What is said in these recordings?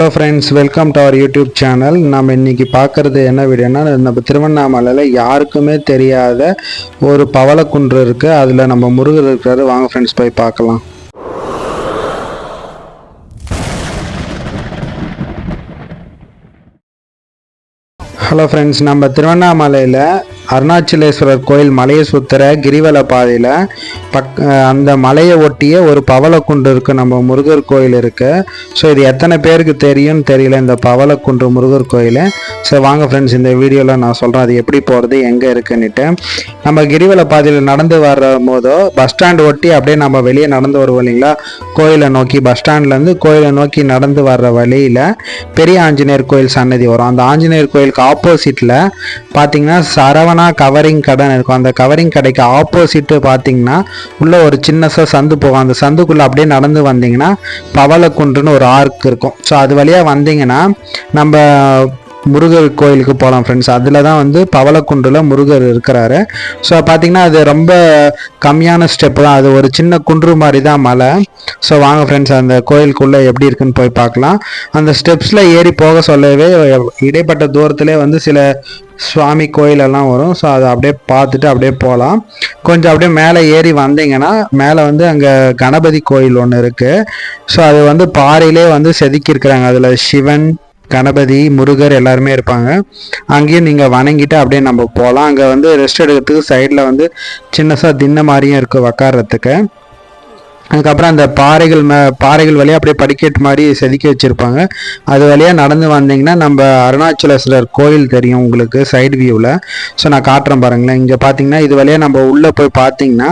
Hello friends welcome to our YouTube channel நம்ம இன்னைக்கு பார்க்குறது என்ன வீடியோனா நம்ம திருவண்ணாமலையில் யாருக்குமே தெரியாத ஒரு பவளக்குன்று இருக்குது அதில் நம்ம முருகர் இருக்கிறாரு. வாங்க ஃப்ரெண்ட்ஸ் போய் பார்க்கலாம். ஹலோ ஃப்ரெண்ட்ஸ் நம்ம திருவண்ணாமலையில் அருணாச்சலேஸ்வரர் கோயில் மலையை சுற்றுற கிரிவல பாதையில் பக் அந்த மலையை ஒட்டிய ஒரு பவளக்குன்று இருக்குது நம்ம முருகர் கோயில் இருக்குது ஸோ இது எத்தனை பேருக்கு தெரியும்னு தெரியல இந்த பவளக்குன்று முருகர் கோயில். ஸோ வாங்க ஃப்ரெண்ட்ஸ் இந்த வீடியோவில் நான் சொல்கிறேன் அது எப்படி போகிறது எங்கே இருக்குன்னுட்டு. நம்ம கிரிவல பாதையில் நடந்து வரும் போதோ பஸ் ஸ்டாண்ட் ஒட்டி அப்படியே நம்ம வெளியே நடந்து வருவோம் இல்லைங்களா? கோயிலை நோக்கி பஸ் ஸ்டாண்ட்லேருந்து கோயிலை நோக்கி நடந்து வர்ற வழியில் பெரிய ஆஞ்சநேயர் கோயில் சன்னதி வரும். அந்த ஆஞ்சநேயர் கோயிலுக்கு ஆப்போசிட்டில் பார்த்தீங்கன்னா சரவண கவரிங் கடைன்னு இருக்கும். அந்த கவரிங் கடைக்கு ஆப்போசிட்டு பார்த்தீங்கன்னா உள்ளே ஒரு சின்னசாக சந்து போகும். அந்த சந்துக்குள்ளே அப்படியே நடந்து வந்தீங்கன்னா பவளக்குன்றுன்னு ஒரு ஆர்க் இருக்கும். ஸோ அது வழியாக வந்தீங்கன்னா நம்ம முருகர் கோயிலுக்கு போகலாம் ஃப்ரெண்ட்ஸ் அதில் தான் வந்து பவளக்குன்றில் முருகர் இருக்கிறாரு. ஸோ பார்த்தீங்கன்னா அது ரொம்ப கம்மியான ஸ்டெப் தான். அது ஒரு சின்ன குன்று மாதிரி தான் மலை. ஸோ வாங்க ஃப்ரெண்ட்ஸ் அந்த கோயிலுக்குள்ளே எப்படி இருக்குன்னு போய் பார்க்கலாம். அந்த ஸ்டெப்ஸில் ஏறி போக சொல்லவே இடைப்பட்ட தூரத்திலே வந்து சில சுவாமி கோயிலெல்லாம் வரும். ஸோ அதை அப்படியே பார்த்துட்டு அப்படியே போகலாம். கொஞ்சம் அப்படியே மேலே ஏறி வந்தீங்கன்னா மேலே வந்து அங்கே கணபதி கோயில் ஒன்று இருக்குது ஸோ அது வந்து பாறையிலே வந்து செதுக்கியிருக்கிறாங்க. அதில் சிவன் கணபதி முருகர் எல்லாருமே இருப்பாங்க. அங்கேயும் நீங்கள் வணங்கிட்டு அப்படியே நம்ம போகலாம். அங்கே வந்து ரெஸ்ட் எடுக்கிறதுக்கு சைடில் வந்து சின்னசாக தின்ன மாதிரியும் இருக்குது உக்காடுறதுக்கு அதுக்கப்புறம் அந்த பாறைகள் மே பாறைகள் வழியாக அப்படியே படிக்கட்டு மாதிரி செதுக்கி வச்சுருப்பாங்க. அது வழியாக நடந்து வந்தீங்கன்னா நம்ம அருணாச்சலேஸ்வரர் கோயில் தெரியும் உங்களுக்கு சைடு வியூவில் ஸோ நான் காட்டுறேன் பாருங்களேன். இங்கே பார்த்தீங்கன்னா இது வழியாக நம்ம உள்ளே போய் பார்த்தீங்கன்னா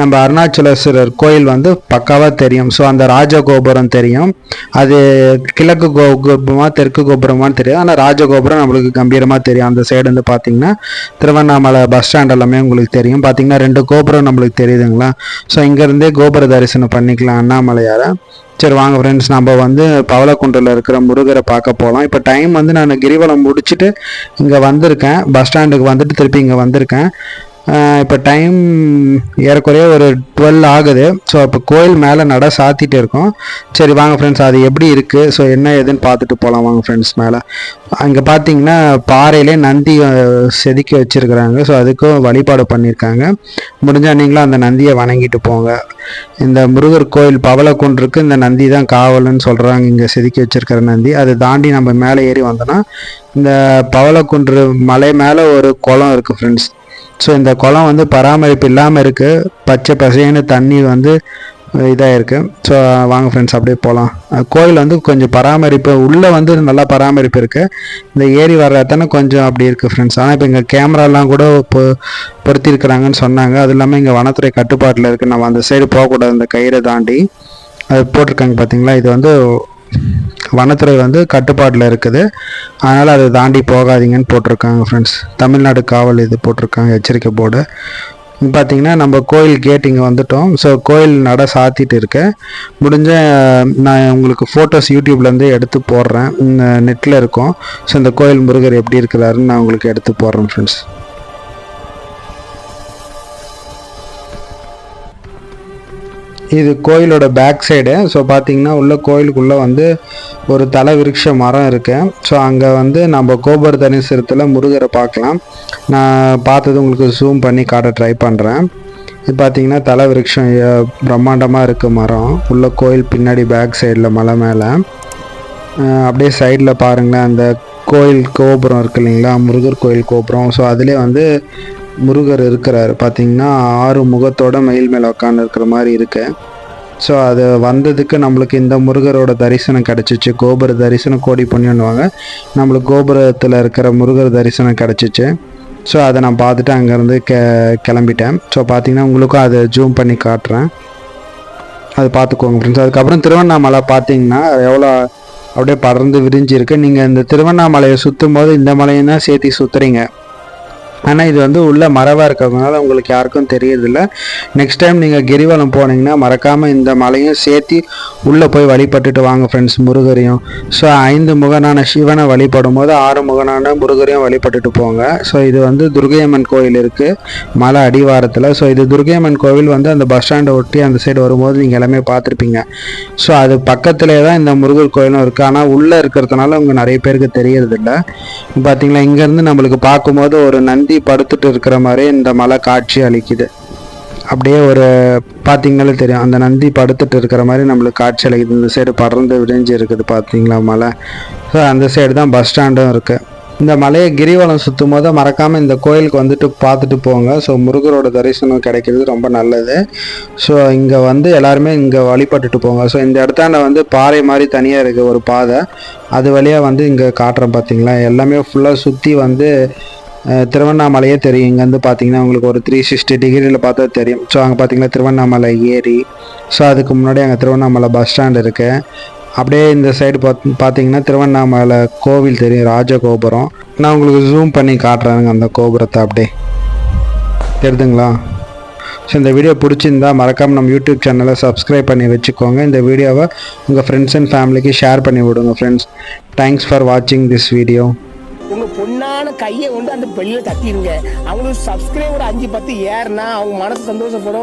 நம்ம அருணாச்சலேஸ்வரர் கோயில் வந்து பக்காவாக தெரியும். ஸோ அந்த ராஜகோபுரம் தெரியும். அது கிழக்கு கோ கோபுரமா தெற்கு கோபுரமானு தெரியும் ஆனால் ராஜகோபுரம் நம்மளுக்கு கம்பீரமாக தெரியும். அந்த சைடு வந்து பார்த்தீங்கன்னா திருவண்ணாமலை பஸ் ஸ்டாண்ட் எல்லாமே உங்களுக்கு தெரியும். பார்த்தீங்கன்னா ரெண்டு கோபுரம் நம்மளுக்கு தெரியுதுங்களா? ஸோ இங்கேருந்தே கோபுர தரிசனம் பண்ணிக்கலாம் அண்ணாமலையாரை. சரி வாங்க ஃப்ரெண்ட்ஸ் நம்ம வந்து பவளக்குன்றில் இருக்கிற முருகரை பார்க்க போகலாம் இப்போ டைம் வந்து நான் கிரிவலம் முடிச்சுட்டு இங்கே வந்திருக்கேன். பஸ் ஸ்டாண்டுக்கு வந்துட்டு திருப்பி இங்கே வந்திருக்கேன். இப்போ டைம் ஏறக்குறைய ஒரு டுவெல் ஆகுது. ஸோ அப்போ கோயில் மேலே நட சாத்திட்டு இருக்கோம். சரி வாங்க ஃப்ரெண்ட்ஸ் அது எப்படி இருக்குது ஸோ என்ன ஏதுன்னு பார்த்துட்டு போகலாம் வாங்க ஃப்ரெண்ட்ஸ் மேலே. அங்கே பார்த்தீங்கன்னா பாறையிலே நந்தி செதுக்கி வச்சுருக்குறாங்க. ஸோ அதுக்கும் வழிபாடு பண்ணியிருக்காங்க முடிஞ்சால் நீங்களும் அந்த நந்தியை வணங்கிட்டு போங்க. இந்த முருகர் கோயில் பவளக்குன்றுக்கு இந்த நந்தி தான் காவல்னு சொல்கிறாங்க இங்கே செதுக்கி வச்சிருக்கிற நந்தி. அதை தாண்டி நம்ம மேலே ஏறி வந்தோன்னா இந்த பவளக்குன்று மலை மேலே ஒரு குளம் இருக்குது ஃப்ரெண்ட்ஸ் ஸோ இந்த குளம் வந்து பராமரிப்பு இல்லாமல் இருக்குது பச்சை பசைன்னு தண்ணி வந்து இதாக இருக்குது ஸோ வாங்க ஃப்ரெண்ட்ஸ் அப்படியே போகலாம் கோயில் வந்து கொஞ்சம் பராமரிப்பு உள்ளே வந்து நல்லா பராமரிப்பு இருக்குது இந்த ஏரி வர்றதானே கொஞ்சம் அப்படி இருக்குது ஃப்ரெண்ட்ஸ் ஆனால் இப்போ இங்கே கேமராலாம் கூட பொ பொருத்திருக்கிறாங்கன்னு சொன்னாங்க. அது இல்லாமல் இங்கே வனத்துறை கட்டுப்பாட்டில் இருக்குது நம்ம அந்த சைடு போகக்கூடாது. இந்த கயிறை தாண்டி. அது போட்டிருக்காங்க பார்த்தீங்களா இது வந்து வனத்துறை வந்து கட்டுப்பாட்டில் இருக்குது. அதனால் அதை தாண்டி போகாதீங்கன்னு போட்டிருக்காங்க ஃப்ரெண்ட்ஸ் தமிழ்நாடு காவல் இது போட்டிருக்காங்க எச்சரிக்கை போர்டு. பார்த்தீங்கன்னா நம்ம கோயில் கேட் இங்கே வந்துட்டோம். ஸோ கோயில் நட சாத்திட்டு இருக்கேன் முடிஞ்ச நான் உங்களுக்கு ஃபோட்டோஸ் யூடியூப்லேருந்து எடுத்து போடுறேன். நெட்டில் இருக்கும். ஸோ இந்த கோயில் முருகர் எப்படி இருக்கிறாருன்னு நான் உங்களுக்கு எடுத்து போடுறேன் ஃப்ரெண்ட்ஸ் இது கோயிலோட பேக் சைடு ஸோ பார்த்தீங்கன்னா உள்ள கோயிலுக்குள்ளே வந்து ஒரு தலை விருட்ச மரம் இருக்கு. ஸோ அங்கே வந்து நம்ம கோபுர தனிசரத்தில் முருகரை பார்க்கலாம். நான் பார்த்தது உங்களுக்கு ஜூம் பண்ணி காட்ட ட்ரை பண்ணுறேன் இது பார்த்தீங்கன்னா தலை விருட்சம் பிரம்மாண்டமாக இருக்குது மரம். உள்ள கோயில் பின்னாடி பேக் சைடில் மலை மேலே. அப்படியே சைடில் பாருங்களேன் அந்த கோயில் கோபுரம் இருக்கு இல்லைங்களா? முருகர் கோயில் கோபுரம். ஸோ அதிலே வந்து முருகர் இருக்கிறார். பார்த்தீங்கன்னா ஆறு முகத்தோட மயில் மேலே உட்காந்து இருக்கிற மாதிரி இருக்கு. ஸோ அது வந்ததுக்கு நம்மளுக்கு இந்த முருகரோட தரிசனம் கிடச்சிச்சு. கோபுர தரிசனம் கோடி புண்ணியன்னுவாங்க. நம்மளுக்கு கோபுரத்தில் இருக்கிற முருகர் தரிசனம் கிடச்சிச்சு. ஸோ அதை நான் பார்த்துட்டு அங்கேருந்து கெ கிளம்பிட்டேன். ஸோ பார்த்தீங்கன்னா உங்களுக்கும் அதை ஜூம் பண்ணி காட்டுறேன். அது பார்த்துக்கோங்க ஃப்ரெண்ட்ஸ் அதுக்கப்புறம் திருவண்ணாமலை பார்த்தீங்கன்னா எவ்வளோ அப்படியே படர்ந்து விரிஞ்சிருக்கு. நீங்கள் இந்த திருவண்ணாமலையை சுற்றும் போது இந்த மலையும் தான் சேர்த்து சுற்றுறீங்க ஆனால் இது வந்து உள்ள மரவாக இருக்கிறதுனால உங்களுக்கு யாருக்கும் தெரியறதில்ல. நெக்ஸ்ட் டைம் நீங்கள் கிரிவலம் போனீங்கன்னா மறக்காமல் இந்த மலையும் சேர்த்து உள்ளே போய் வழிபட்டுட்டு வாங்க ஃப்ரெண்ட்ஸ் முருகரையும். ஸோ ஐந்து முகனான சிவனை வழிபடும் போது ஆறு முகனான முருகரையும் வழிபட்டுட்டு போங்க. ஸோ இது வந்து துர்கையம்மன் கோயில் இருக்குது மலை அடிவாரத்தில். ஸோ இது துர்கையம்மன் கோவில் வந்து அந்த பஸ் ஸ்டாண்டை ஒட்டி அந்த சைடு வரும்போது நீங்கள் எல்லாமே பார்த்துருப்பீங்க. ஸோ அது பக்கத்துலேயே தான் இந்த முருகர் கோயிலும் இருக்குது ஆனால் உள்ளே இருக்கிறதுனால உங்கள் நிறைய பேருக்கு தெரியறதில்ல. பார்த்தீங்களா இங்கேருந்து நம்மளுக்கு பார்க்கும்போது ஒரு நந்தி படுத்துட்டு இருக்கிற மாதிரி இந்த மலை காட்சி அளிக்குது. அப்படியே ஒரு பார்த்தீங்களே தெரியும் அந்த நந்தி படுத்துட்டு இருக்கிற மாதிரி நம்மளுக்கு காட்சி அளிக்குது. இந்த சைடு படர்ந்து விரிஞ்சு இருக்குது பார்த்தீங்களா மலை? ஸோ அந்த சைடு தான் பஸ் ஸ்டாண்டும் இருக்குது இந்த மலையை கிரிவலம் சுற்றும் போது மறக்காமல் இந்த கோயிலுக்கு வந்துட்டு பார்த்துட்டு போங்க. ஸோ முருகரோட தரிசனம் கிடைக்கிறது ரொம்ப நல்லது. ஸோ இங்கே வந்து எல்லாருமே இங்கே வழிபட்டுட்டு போங்க. ஸோ இந்த இடத்தாண்ட வந்து பாறை மாதிரி தனியாக இருக்குது ஒரு பாதை. அது வழியாக வந்து இங்கே காட்டுறேன் பார்த்தீங்களா எல்லாமே ஃபுல்லாக சுற்றி வந்து திருவண்ணாமலையே தெரியும். இங்கேருந்து பார்த்தீங்கன்னா உங்களுக்கு ஒரு த்ரீ சிக்ஸ்டி டிகிரியில் பார்த்தா தெரியும். ஸோ அங்கே பார்த்தீங்கன்னா திருவண்ணாமலை ஏரி. ஸோ அதுக்கு முன்னாடி அங்கே திருவண்ணாமலை பஸ் ஸ்டாண்ட் இருக்குது அப்படியே இந்த சைடு பார்த்து பார்த்தீங்கன்னா திருவண்ணாமலை கோவில் தெரியும் ராஜகோபுரம். நான் உங்களுக்கு ஜூம் பண்ணி காட்டுறேங்க அந்த கோபுரத்தை அப்படியே. தெரிதுங்களா? ஸோ இந்த வீடியோ பிடிச்சிருந்தா மறக்காமல் நம்ம யூடியூப் சேனலை சப்ஸ்கிரைப் பண்ணி வச்சுக்கோங்க. இந்த வீடியோவை உங்கள் ஃப்ரெண்ட்ஸ் அண்ட் ஃபேமிலிக்கு ஷேர் பண்ணி விடுங்க ஃப்ரெண்ட்ஸ் தேங்க்ஸ் ஃபார் வாட்சிங் திஸ் வீடியோ உங்க பொண்ணான கையை வந்து அந்த பெல்லில தட்டிடுங்க அவங்களுக்கு சப்ஸ்கிரைபர் அஞ்சு பத்து ஏறுனா அவங்க மனசு சந்தோஷப்படும்.